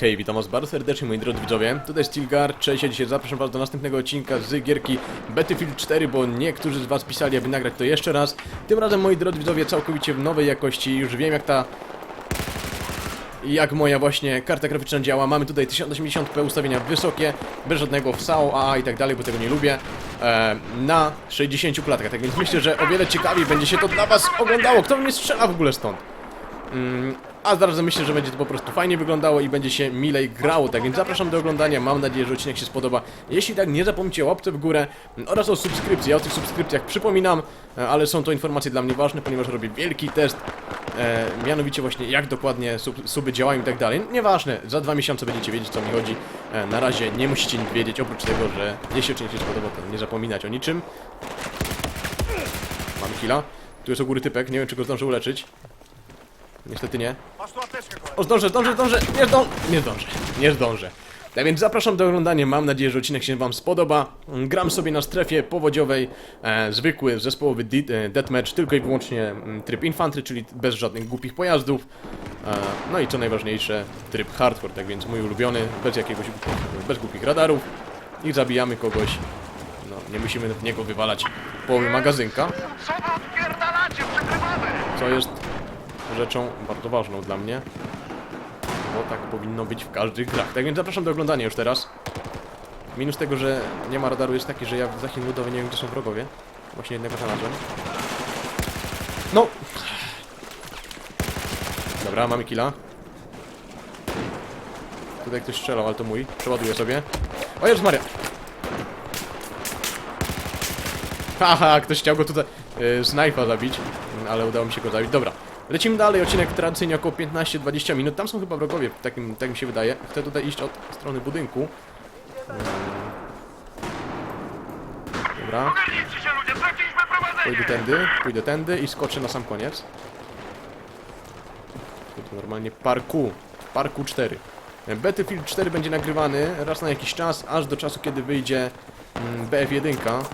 Hej, witam was bardzo serdecznie moi drodzy widzowie, tutaj jest Tilgar, cześć, ja dzisiaj zapraszam was do następnego odcinka z gierki Battlefield 4, bo niektórzy z was pisali, aby nagrać to jeszcze raz. Tym razem moi drodzy widzowie całkowicie w nowej jakości, już wiem jak ta... Jak moja właśnie karta graficzna działa, mamy tutaj 1080p ustawienia wysokie, bez żadnego VSAO, AA i tak dalej, bo tego nie lubię, e, na 60 klatkach, tak więc myślę, że o wiele ciekawiej będzie się to dla was oglądało. Kto mnie strzela w ogóle stąd? Mm, a zarazem myślę, że będzie to po prostu fajnie wyglądało i będzie się milej grało, tak więc zapraszam do oglądania, mam nadzieję, że odcinek się spodoba. Jeśli tak, nie zapomnijcie o łapce w górę oraz o subskrypcji. Ja o tych subskrypcjach przypominam, e, ale są to informacje dla mnie ważne, ponieważ robię wielki test, e, mianowicie właśnie jak dokładnie sub, suby działają i tak dalej. Nieważne, za dwa miesiące będziecie wiedzieć co mi chodzi. E, na razie nie musicie nic wiedzieć, oprócz tego, że jeśli odcinek się spodoba, to nie zapominać o niczym. Mamy killa. Tu jest u góry typek, nie wiem czy go zdążę uleczyć. Niestety nie. O, zdążę, zdążę, zdążę, nie zdążę, nie zdążę, nie zdążę. Tak więc zapraszam do oglądania, mam nadzieję, że odcinek się wam spodoba. Gram sobie na strefie powodziowej, e, zwykły, zespołowy e, deathmatch, tylko i wyłącznie mm, tryb infantry, czyli bez żadnych głupich pojazdów. E, no i co najważniejsze, tryb hardcore, tak więc mój ulubiony, bez jakiegoś, bez głupich radarów. I zabijamy kogoś, no nie musimy w niego wywalać połowy magazynka. Co jest rzeczą bardzo ważną dla mnie. Bo tak powinno być w każdych grach. Tak więc zapraszam do oglądania już teraz. Minus tego, że nie ma radaru jest taki, że ja w Zachin ludowy nie wiem gdzie są wrogowie. Właśnie jednego znalazłem. No! Dobra, mamy killa. Tutaj ktoś strzelał, ale to mój. Przeładuję sobie. O Jezus Maria! Haha, ktoś chciał go tutaj yy, snajpa zabić, mm, ale udało mi się go zabić. Dobra, lecimy dalej. Odcinek tradycyjnie około 15-20 minut. Tam są chyba wrogowie, tak mi się wydaje. Chcę tutaj iść od strony budynku. Mm. Dobra, pójdę tędy, pójdę tędy i skoczę na sam koniec. To normalnie parku, parku 4. Battlefield 4 będzie nagrywany raz na jakiś czas, aż do czasu, kiedy wyjdzie mm, BF1.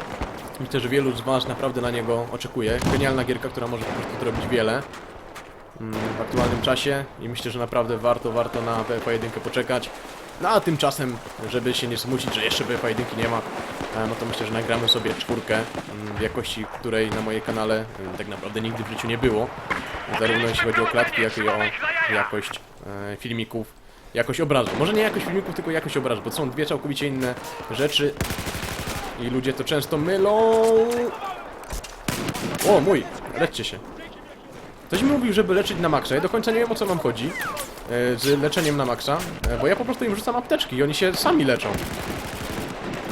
Myślę, że wielu z Was naprawdę na niego oczekuje. Genialna gierka, która może po prostu zrobić wiele w aktualnym czasie i myślę, że naprawdę warto, warto na BF1 poczekać. No a tymczasem, żeby się nie smucić, że jeszcze BF1 nie ma, e, no to myślę, że nagramy sobie czwórkę mm, w jakości, której na mojej kanale mm, tak naprawdę nigdy w życiu nie było. Zarówno jeśli chodzi o klatki, jak i o jakość e, filmików, jakość obrazu. Może nie jakość filmików, tylko jakość obrazu, bo są dwie całkowicie inne rzeczy i ludzie to często mylą. O, mój! Leczcie się. Ktoś mi mówił, żeby leczyć na maksa. Ja do końca nie wiem o co wam chodzi e, z leczeniem na maksa, e, bo ja po prostu im rzucam apteczki i oni się sami leczą.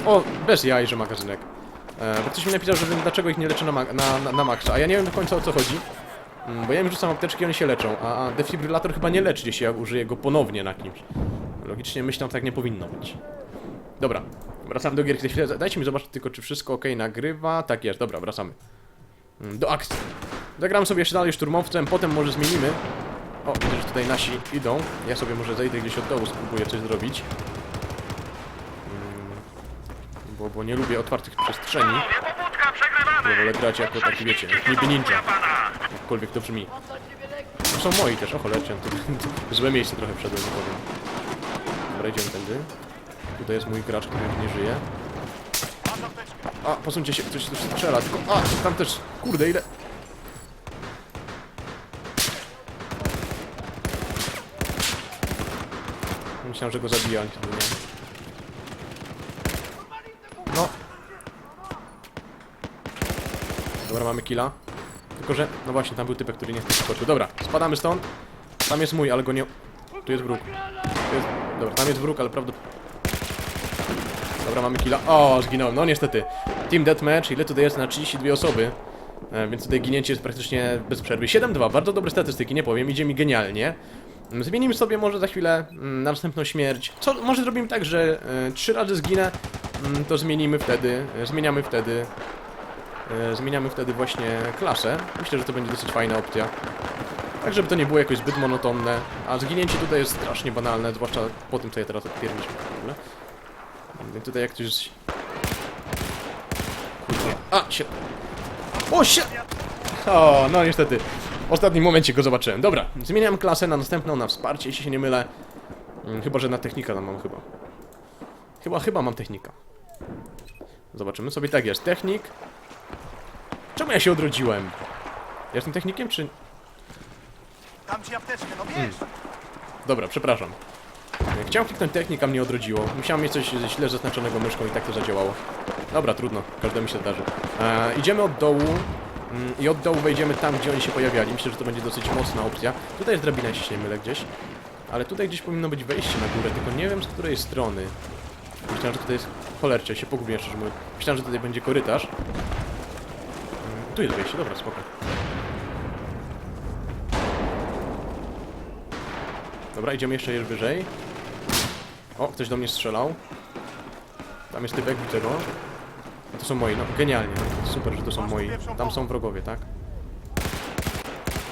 O, bez jaj, że magazynek. E, bo ktoś mi napisał, że dlaczego ich nie leczę na, na, na, na maksa, a ja nie wiem do końca o co chodzi. Mm, Bo ja im rzucam apteczki i oni się leczą, a, a defibrylator chyba nie leczy, jeśli ja użyję go ponownie na kimś. Logicznie myślę, tak nie powinno być. Dobra, wracamy do gierki. Dajcie mi zobaczyć tylko, czy wszystko ok nagrywa. Tak jest, dobra, wracamy. Mm, Do akcji. Zagram sobie jeszcze dalej szturmowcem, potem może zmienimy. O, widzę, że tutaj nasi idą. Ja sobie może zejdę gdzieś od dołu, spróbuję coś zrobić. Mm, Bo, bo nie lubię otwartych przestrzeni. Ja wolę grać jako taki, wiecie, niby ninja. Jakkolwiek to brzmi. To są moi też, o cholercie, to, złe miejsce trochę wszedłem, powiem. Dobra, idziemy tędy. Tutaj jest mój gracz, który nie żyje. A, posuńcie się, ktoś tu strzela, tylko... A, tam też, kurde, ile... Myślałem, że go nie. No. Dobra, mamy killa. Tylko, że... No właśnie, tam był typek, który nie skoczył. Dobra, spadamy stąd. Tam jest mój, ale go nie... Tu jest wróg. Tu jest... Dobra, tam jest wróg, ale prawdopodobnie... Dobra, mamy killa. O, zginąłem. No niestety. Team Deathmatch, ile tutaj jest na 32 osoby? E, więc tutaj ginięcie jest praktycznie bez przerwy. 7-2, bardzo dobre statystyki, nie powiem, idzie mi genialnie. Mm, Zmienimy sobie może za chwilę mm, na następną śmierć. Co, może zrobimy tak, że e, trzy razy zginę, mm, to zmienimy wtedy, e, zmieniamy wtedy, e, zmieniamy wtedy właśnie klasę. Myślę, że to będzie dosyć fajna opcja. Tak, żeby to nie było jakoś zbyt monotonne. A zginięcie tutaj jest strasznie banalne, zwłaszcza po tym, co ja teraz odpierliśmy w ogóle. Tutaj jak ktoś... A, się... O, się... O, no niestety. W ostatnim momencie go zobaczyłem. Dobra, zmieniam klasę na następną, na wsparcie, jeśli się nie mylę. Mm, Chyba, że na technika tam mam chyba. Chyba, chyba mam technika. Zobaczymy sobie. Tak jest, technik. Czemu ja się odrodziłem? Ja jestem technikiem, czy... Dam ci apteczkę, no bierz. Hmm. Dobra, przepraszam. Chciałem kliknąć technika, mnie odrodziło. Musiałem mieć coś źle zaznaczonego myszką i tak to zadziałało. Dobra, trudno, każdemu się zdarzy. E, idziemy od dołu i od dołu wejdziemy tam, gdzie oni się pojawiali. Myślę, że to będzie dosyć mocna opcja. Tutaj jest drabina, jeśli się nie mylę gdzieś. Ale tutaj gdzieś powinno być wejście na górę, tylko nie wiem z której strony. Myślałem, że tutaj jest... Cholercie, się pogubiłem szczerze mówiąc. Myślałem, że tutaj będzie korytarz. Mm, Tu jest wejście, dobra, spoko. Dobra, idziemy jeszcze wyżej. O, ktoś do mnie strzelał. Tam jest typek, widzę go. A to są moi, no genialnie. Super, że to są moi. Tam są wrogowie, tak?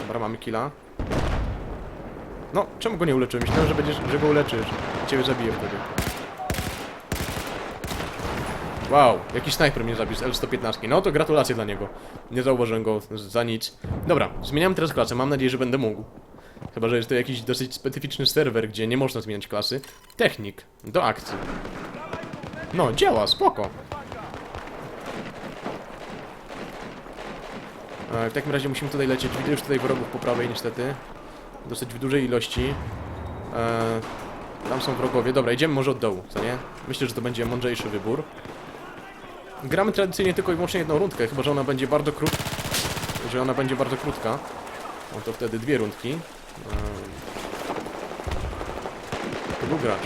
Dobra, mamy killa. No, czemu go nie uleczyłem? Myślałem, że będziesz, że go uleczysz. I ciebie zabiję wtedy. Wow, jakiś snajper mnie zabił z L115. No to gratulacje dla niego. Nie zauważyłem go za nic. Dobra, zmieniam teraz klasę. Mam nadzieję, że będę mógł. Chyba, że jest to jakiś dosyć specyficzny serwer, gdzie nie można zmieniać klasy. Technik. Do akcji. No, działa, spoko. W takim razie musimy tutaj lecieć. Widzę już tutaj wrogów po prawej niestety. Dosyć w dużej ilości. E, Tam są wrogowie. Dobra, idziemy może od dołu, co nie? Myślę, że to będzie mądrzejszy wybór. Gramy tradycyjnie tylko i wyłącznie jedną rundkę, chyba że ona będzie bardzo krótka. Że ona będzie bardzo krótka. No to wtedy dwie rundki. Ehm. To był gracz.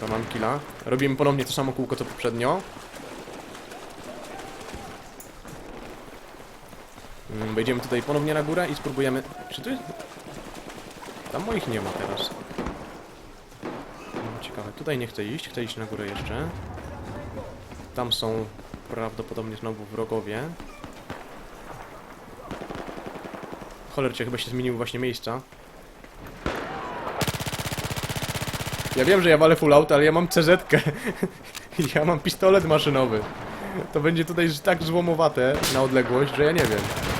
Dobra, mam killa. Robimy ponownie to samo kółko co poprzednio. Wejdziemy tutaj ponownie na górę i spróbujemy... Czy tu jest... Tam moich nie ma teraz. No, ciekawe. Tutaj nie chcę iść. Chcę iść na górę jeszcze. Tam są prawdopodobnie znowu wrogowie. Cholercie, chyba się zmieniły właśnie miejsca. Ja wiem, że ja walę full out, ale ja mam CZ-kę. ja mam pistolet maszynowy. To będzie tutaj tak złomowate na odległość, że ja nie wiem.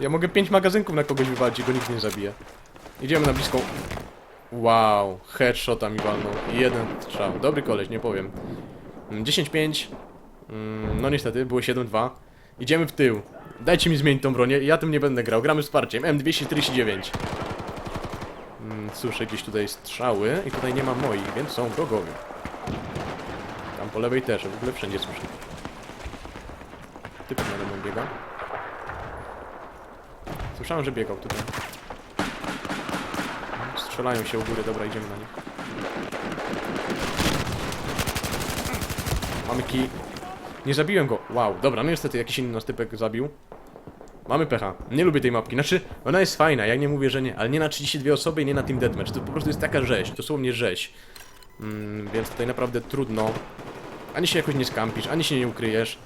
Ja mogę pięć magazynków na kogoś wywalić go nikt nie zabije. Idziemy na bliską... Wow, headshota mi walnął. Jeden strzał. Dobry koleś, nie powiem. Mm, 10-5. Mm, No niestety, było 7-2. Idziemy w tył. Dajcie mi zmienić tą bronię, ja tym nie będę grał. Gramy wsparciem. M249. Mm, gdzieś tutaj strzały i tutaj nie ma moich, więc są wrogowie. Tam po lewej też, w ogóle wszędzie słyszę. Typ nade mną biega. Słyszałem, że biegał tutaj. Strzelają się u góry, dobra, idziemy na nich. Mamy kij. Nie zabiłem go. Wow, dobra, no niestety jakiś inny nas typek zabił. Mamy pecha. Nie lubię tej mapki. Znaczy, ona jest fajna, ja nie mówię, że nie, ale nie na 32 osoby i nie na Team Deathmatch. To po prostu jest taka rzeź, dosłownie rzeź. Mm, więc tutaj naprawdę trudno. Ani się jakoś nie skampisz, ani się nie ukryjesz,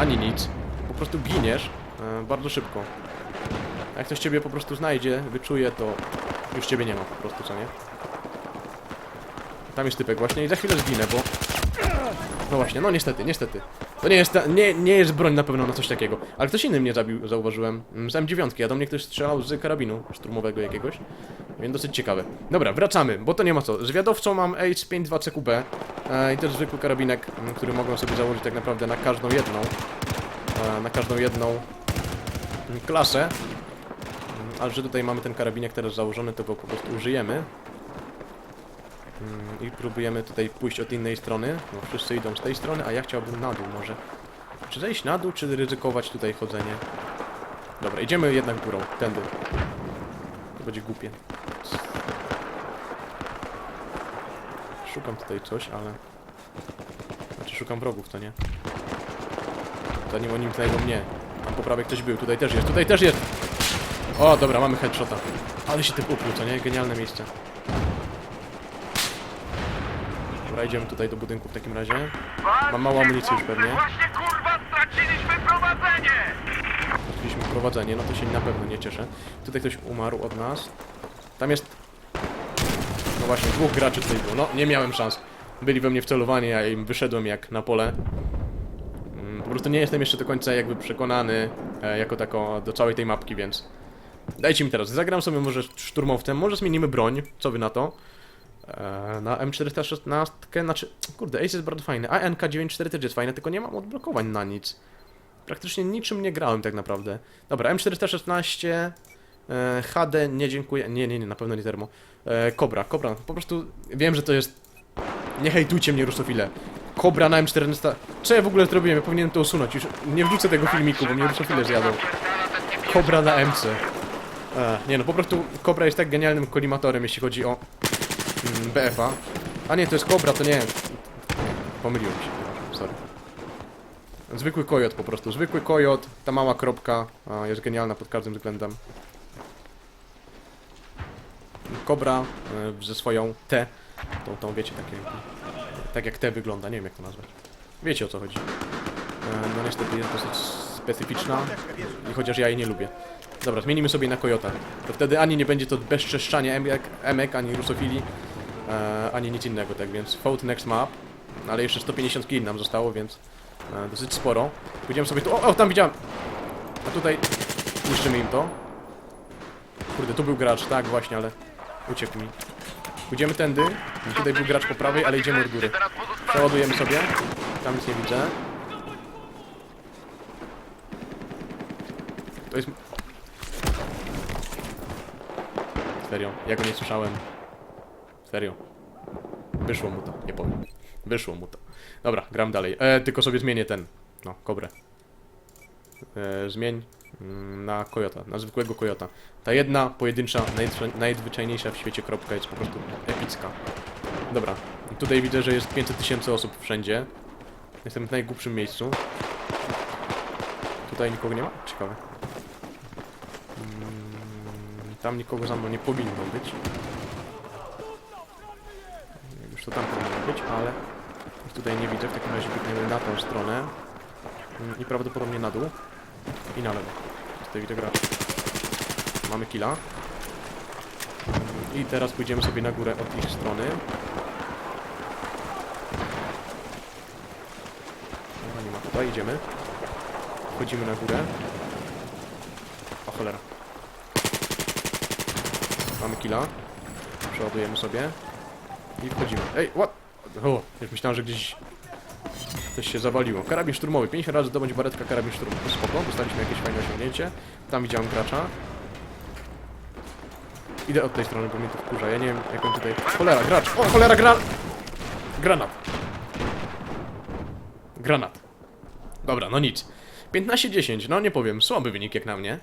ani nic. Po prostu giniesz e, bardzo szybko. Jak ktoś ciebie po prostu znajdzie, wyczuje, to już ciebie nie ma po prostu, co nie? Tam jest typek właśnie i za chwilę zginę, bo... No właśnie, no niestety, niestety. To nie jest, ta, nie, nie jest broń na pewno na coś takiego. Ale ktoś inny mnie zabił, zauważyłem. Mm, Z M9, a do mnie ktoś strzelał z karabinu szturmowego jakiegoś. Więc dosyć ciekawe. Dobra, wracamy, bo to nie ma co. Zwiadowcą mam Ace 52 CQB e, i też zwykły karabinek, m, który mogłem sobie założyć tak naprawdę na każdą jedną. E, na każdą jedną mm, klasę. Ale że tutaj mamy ten karabinek teraz założony, to go po prostu użyjemy. Mm, I próbujemy tutaj pójść od innej strony, bo wszyscy idą z tej strony, a ja chciałbym na dół może. Czy zejść na dół, czy ryzykować tutaj chodzenie? Dobra, idziemy jednak górą, tędy. To będzie głupie. Szukam tutaj coś, ale... Znaczy szukam wrogów, to nie? Zanim oni znajdą mnie. Tam po prawej ktoś był, tutaj też jest, tutaj też jest! O, dobra, mamy headshota. Ale się typ ukrył, to nie? Genialne miejsce. Dobra, idziemy tutaj do budynku w takim razie. Mam mało amunicji już pewnie. Właśnie kurwa straciliśmy prowadzenie! Mieliśmy prowadzenie, no to się na pewno nie cieszę. Tutaj ktoś umarł od nas. Tam jest... No właśnie, dwóch graczy tutaj było. No, nie miałem szans. Byli we mnie wcelowani, ja im wyszedłem jak na pole. Mm, Po prostu nie jestem jeszcze do końca jakby przekonany e, jako tako do całej tej mapki, więc... Dajcie mi teraz, zagram sobie może szturmowcem, może zmienimy broń, co wy na to? Eee, na M416, znaczy, kurde, Ace jest bardzo fajny, a NK94 też jest fajne, tylko nie mam odblokowań na nic. Praktycznie niczym nie grałem tak naprawdę. Dobra, M416, e, HD, nie dziękuję, nie, nie, nie, na pewno nie termo. E, Cobra, Cobra, po prostu wiem, że to jest... Nie hejtujcie mnie, rusofile. Cobra na M400... Co ja w ogóle zrobiłem? Ja powinienem to usunąć, już nie wrzucę tego filmiku, bo mnie rusofile zjadą. Cobra na MC. E, nie no, po prostu Cobra jest tak genialnym kolimatorem, jeśli chodzi o mm, BFA. A nie, to jest Cobra, to nie. Pomyliłem się, sorry. Zwykły kojot po prostu, zwykły kojot, ta mała kropka a, jest genialna pod każdym względem. Cobra e, ze swoją T, tą, tą wiecie, takie, tak jak T wygląda, nie wiem jak to nazwać. Wiecie o co chodzi. E, no niestety jest dosyć specyficzna i chociaż ja jej nie lubię. Dobra, zmienimy sobie na Kojota. To wtedy ani nie będzie to bezczeszczanie emek, emek ani rusofili, e, ani nic innego, tak więc vote next map. Ale jeszcze 150 kg nam zostało, więc e, dosyć sporo. Pójdziemy sobie tu... O, o, tam widziałem! A tutaj niszczymy im to. Kurde, tu był gracz, tak właśnie, ale uciekł mi. Pójdziemy tędy. Tutaj był gracz po prawej, ale idziemy od góry. Przeładujemy sobie. Tam nic nie widzę. To jest... Serio, ja go nie słyszałem. Serio. Wyszło mu to, nie powiem. Wyszło mu to. Dobra, gram dalej. E, tylko sobie zmienię ten. No, kobrę. E, zmień mm, na kojota, na zwykłego kojota. Ta jedna, pojedyncza, najzwyczajniejsza w świecie kropka jest po prostu epicka. Dobra, tutaj widzę, że jest 500 tysięcy osób wszędzie. Jestem w najgłupszym miejscu. Tutaj nikogo nie ma? Ciekawe. Tam nikogo za mną nie powinno być. Już to tam powinno być, ale ich tutaj nie widzę. W takim razie biegniemy na tą stronę. I prawdopodobnie na dół. I na lewo. Tutaj widzę gracza. Mamy killa. I teraz pójdziemy sobie na górę od ich strony. Dobra, nie ma tutaj, idziemy. Wchodzimy na górę. O cholera. Mamy killa. Przeładujemy sobie. I wchodzimy. Ej, what? O, już myślałem, że gdzieś coś się zawaliło. Karabin szturmowy. 50 razy zdobądź baretka karabin szturmowy. Spoko, dostaliśmy jakieś fajne osiągnięcie. Tam widziałem gracza. Idę od tej strony, bo mnie to wkurza. Ja nie wiem, jak on tutaj... Cholera, gracz! O, cholera, gra... Granat. Granat. Dobra, no nic. 15-10, no nie powiem, słaby wynik jak na mnie.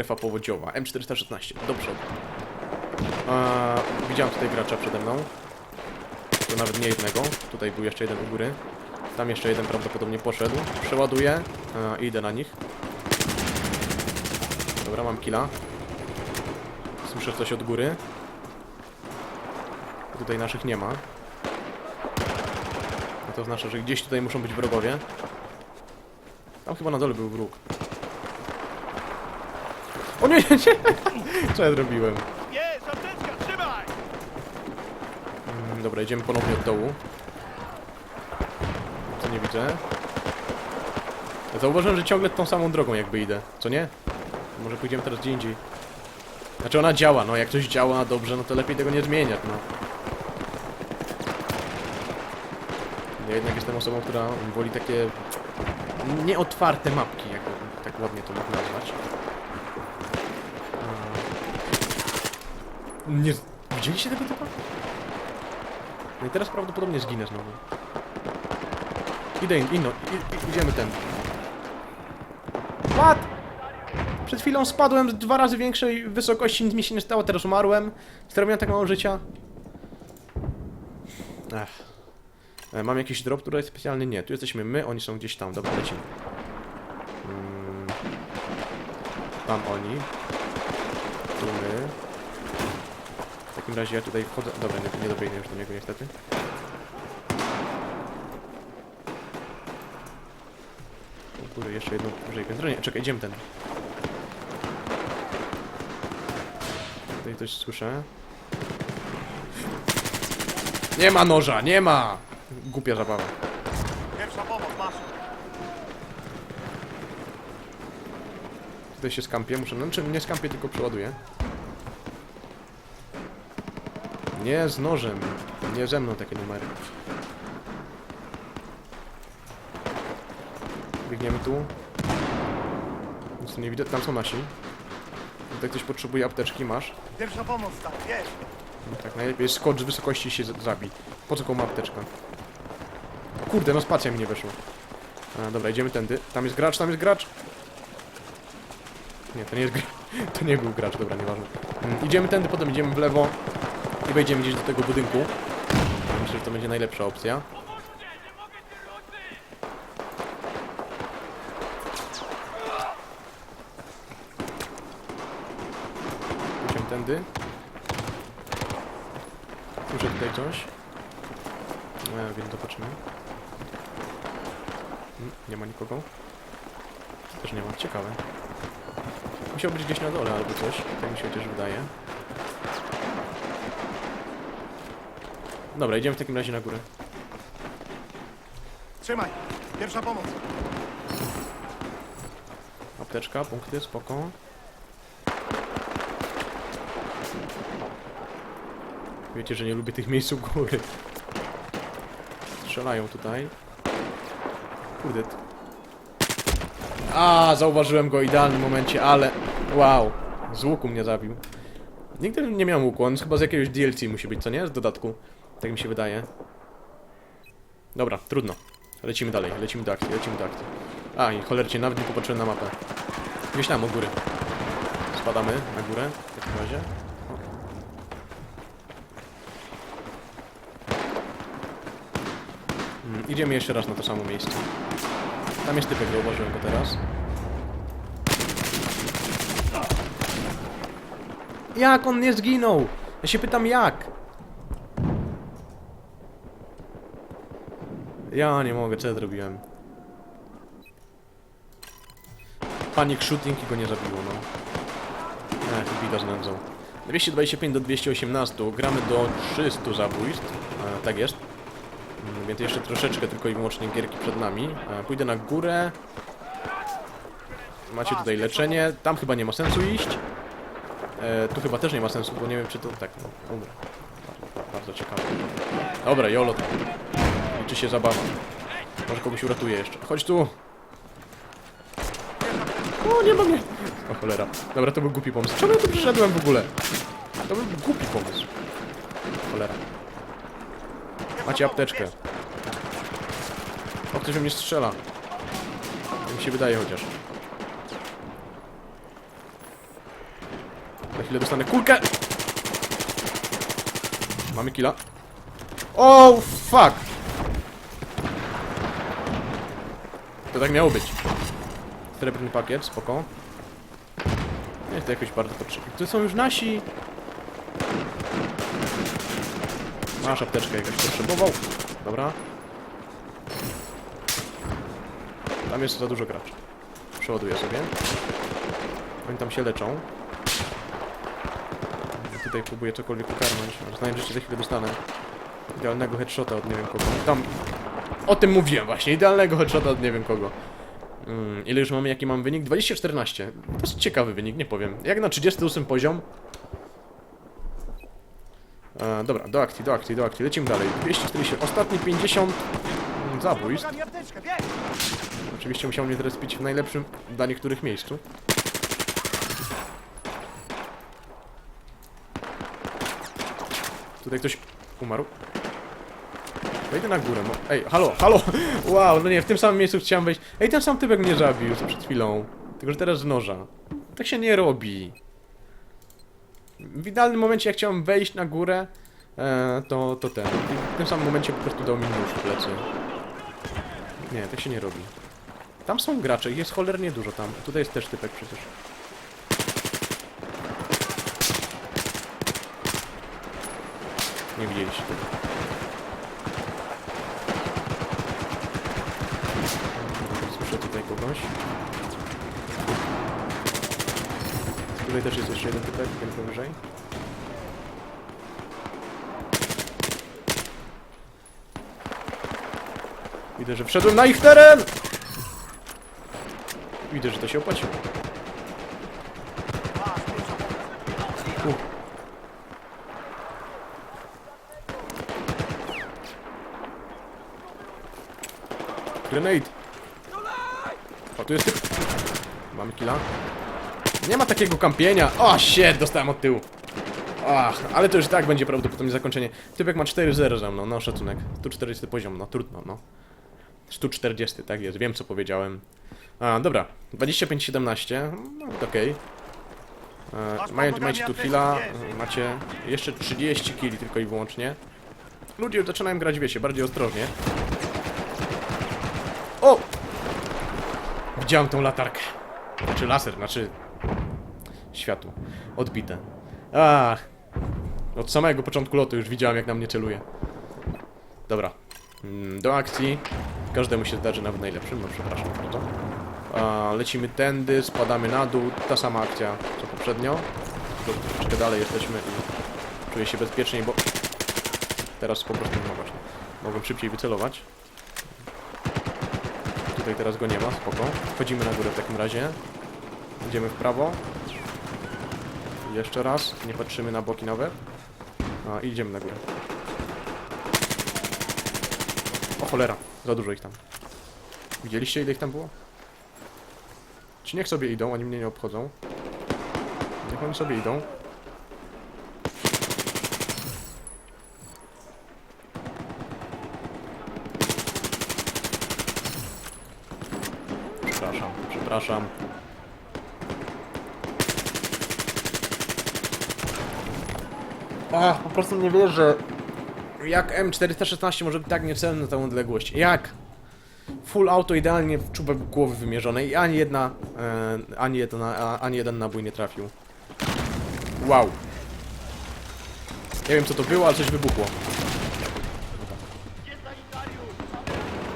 Strefa powodziowa, M416, do przodu. A, widziałem tutaj gracza przede mną. To nawet nie jednego. Tutaj był jeszcze jeden u góry. Tam jeszcze jeden prawdopodobnie poszedł. Przeładuję i idę na nich. Dobra, mam killa. Słyszę coś od góry. Tutaj naszych nie ma. No to oznacza, że gdzieś tutaj muszą być wrogowie. Tam chyba na dole był wróg. O nie, nie, nie! Co ja zrobiłem? Jest, apteczka, trzymaj! Mm, Dobra, idziemy ponownie od dołu. Co nie widzę. Zauważyłem, że ciągle tą samą drogą jakby idę, co nie? Może pójdziemy teraz gdzie indziej. Znaczy ona działa, no jak coś działa dobrze, no to lepiej tego nie zmieniać, no. Ja jednak jestem osobą, która woli takie nieotwarte mapki, jakby tak ładnie to mógł nazwać. Nie... Widzieliście tego typa? No i teraz prawdopodobnie zginę znowu. Idę in, inno, i, idziemy ten. What? Przed chwilą spadłem z dwa razy większej wysokości, nic mi się nie stało, teraz umarłem. Strawiłem tak mało życia. Ech. E, Mam jakiś drop tutaj specjalny? Nie, tu jesteśmy my, oni są gdzieś tam, dobra, lecimy. Mm. Tam oni. Tu my. W takim razie ja tutaj wchodzę. Dobra, nie, nie dobiegnę już do niego niestety. O kurde, jeszcze jedną rzejkę. Zdrowie, czekaj, idziemy ten. Tutaj coś słyszę. Nie ma noża, nie ma! Głupia zabawa. Pierwsza pomoc, masz. Tutaj się skampię, muszę, no czy nie skampię, tylko przeładuję. Nie z nożem, nie ze mną takie numery. Biegniemy tu. Nic nie widać, tam są nasi. Tutaj ktoś potrzebuje apteczki, masz. Pierwsza pomoc, tak, wiesz. No tak, najlepiej skocz z wysokości się z- zabij. Po co komu apteczka? Kurde, no spacja mi nie weszła. A, dobra, idziemy tędy. Tam jest gracz, tam jest gracz. Nie, to nie jest To nie był gracz, dobra, nieważne. Mm, idziemy tędy, potem idziemy w lewo i wejdziemy gdzieś do tego budynku. Myślę, że to będzie najlepsza opcja. Idziemy tędy. Słyszę tutaj coś. No, więc zobaczymy. Mm, Nie ma nikogo. Też nie ma. Ciekawe. Musiał być gdzieś na dole albo coś. Tak mi się chociaż wydaje. Dobra, idziemy w takim razie na górę. Trzymaj. Pierwsza pomoc. Apteczka, punkty, spoko. Wiecie, że nie lubię tych miejsc u góry. Strzelają tutaj. Kurde. A, zauważyłem go w idealnym momencie, ale... Wow. Z łuku mnie zabił. Nigdy nie miałem łuku, on chyba z jakiegoś DLC musi być, co nie? Z dodatku. Tak mi się wydaje. Dobra, trudno. Lecimy dalej, lecimy do akcji, lecimy do akcji. A, i cholercie, nawet nie popatrzyłem na mapę. Gdzieś tam u góry. Spadamy na górę w takim razie. O. Mm, idziemy jeszcze raz na to samo miejsce. Tam jest typek, zauważyłem go teraz. Jak on nie zginął? Ja się pytam jak? Ja nie mogę, co ja zrobiłem? Panic shooting i go nie zabiło, no. Ech, bida z nędzą. 225 do 218, gramy do 300 zabójstw, e, tak jest. Mm, Więc jeszcze troszeczkę tylko i wyłącznie gierki przed nami. E, pójdę na górę. Macie tutaj leczenie, tam chyba nie ma sensu iść. E, tu chyba też nie ma sensu, bo nie wiem czy to... tak, no, umrę. Bardzo, bardzo ciekawe. Dobra, jolo tam. Liczy się zabawa. Może kogoś uratuje jeszcze. Chodź tu! O, nie ma mnie! O cholera. Dobra, to był głupi pomysł. Czemu ja tu przyszedłem w ogóle? To był głupi pomysł. Cholera. Macie apteczkę. O, ktoś we mnie strzela. Tak mi się wydaje chociaż. Na chwilę dostanę kulkę! Mamy killa. Oh, fuck! To tak miało być. Srebrny pakiet, spoko. Jest to jakoś bardzo potrzebne. To są już nasi! Masz apteczkę jakaś potrzebował. Dobra. Tam jest za dużo graczy. Przeładuję sobie. Oni tam się leczą. Tutaj próbuję cokolwiek ukarnąć. Znając, że się za chwilę dostanę. Idealnego headshota od nie wiem kogo. Tam... O tym mówiłem właśnie. Idealnego headshota od nie wiem kogo. Mm, ile już mamy, jaki mam wynik? 2014. To jest ciekawy wynik, nie powiem. Jak na 38 poziom. E, dobra, do akcji, do akcji, do akcji. Lecimy dalej. 240, ostatni 50 mm, zabójstw. Oczywiście musiał mnie teraz pić w najlepszym dla niektórych miejscu. Tutaj ktoś umarł. Wejdę na górę, mo- Ej, halo, halo! Wow, no nie, w tym samym miejscu chciałem wejść. Ej, ten sam typek mnie zabił przed chwilą. Tylko, że teraz z noża. Tak się nie robi. W idealnym momencie, jak chciałem wejść na górę, e, to, to ten. I w tym samym momencie po prostu dał mi nóż w plecy. Nie, tak się nie robi. Tam są gracze, jest cholernie dużo tam. Tutaj jest też typek przecież. Nie widzieliście tego. Słyszę kogoś. Tutaj też jest jeszcze jeden typek, piętro wyżej. Widzę, że wszedłem na ich teren! Widzę, że to się opłaciło. grenade. O, tu jest typ. Mamy killa. Nie ma takiego kampienia. O, shit, dostałem od tyłu. Ach, ale to już tak będzie prawdopodobnie zakończenie. Typek ma 4-0 za mną, no szacunek. 140 poziom, no trudno, no. 140, tak jest, wiem co powiedziałem. A, dobra, 25-17, no okej. E, Mają, macie tu killa, e, macie jeszcze 30 killi tylko i wyłącznie. Ludzie zaczynają grać, wiecie, bardziej ostrożnie. O! Widziałem tą latarkę. Znaczy laser, znaczy... Światło. Odbite. Ach. Od samego początku lotu już widziałem, jak na mnie celuje. Dobra. Mm, Do akcji. Każdemu się zdarzy nawet najlepszym, no przepraszam bardzo. A, lecimy tędy, spadamy na dół. Ta sama akcja co poprzednio. Tylko troszeczkę dalej jesteśmy i czuję się bezpieczniej, bo teraz po prostu, no właśnie, mogłem szybciej wycelować. Tutaj teraz go nie ma, spoko. Wchodzimy na górę w takim razie. Idziemy w prawo. Jeszcze raz, nie patrzymy na boki nawet. A, idziemy na górę. O cholera, za dużo ich tam. Widzieliście ile ich tam było? Ci niech sobie idą, oni mnie nie obchodzą. Niech oni sobie idą. Przepraszam, przepraszam. Ach, po prostu nie wierzę. Jak M416 może być tak niecelny na tą odległość? Jak? Full auto idealnie w czubek głowy wymierzone i ani jedna, e, ani, jedna, a- ani jeden nabój nie trafił. Wow. Nie wiem co to było, ale coś wybuchło.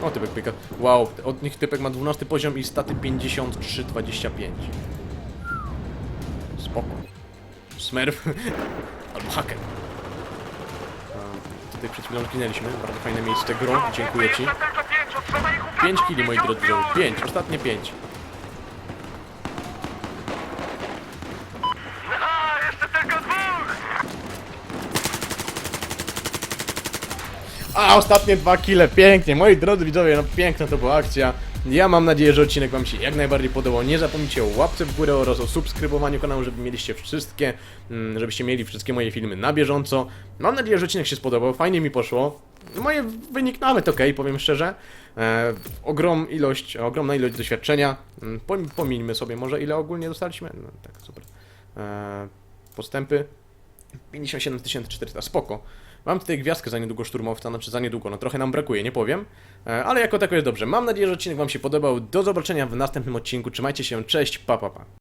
O, typek pyka. Wow, od nich typek ma 12 poziom i staty 53-25. Spoko. Smurf. Albo haker. A, Tutaj przed chwilą zginęliśmy. Bardzo fajne miejsce gro. Dziękuję ci. 5 kili, moi drodzy. 5, ostatnie 5. A ostatnie dwa kile, pięknie, moi drodzy widzowie, no piękna to była akcja. Ja mam nadzieję, że odcinek Wam się jak najbardziej podobał. Nie zapomnijcie o łapce w górę oraz o subskrybowaniu kanału, żeby mieliście wszystkie, mm, żebyście mieli wszystkie moje filmy na bieżąco. Mam nadzieję, że odcinek się spodobał, fajnie mi poszło. Moje wynik nawet ok, powiem szczerze. E, ogrom ilość, ogromna ilość doświadczenia. Mm, pom- Pomińmy sobie może ile ogólnie dostaliśmy. No tak, super. E, postępy 57 400, spoko. Mam tutaj gwiazdkę za niedługo szturmowca, znaczy za niedługo, no trochę nam brakuje, nie powiem. E, Ale jako tako jest dobrze. Mam nadzieję, że odcinek Wam się podobał. Do zobaczenia w następnym odcinku. Trzymajcie się, cześć, pa pa pa.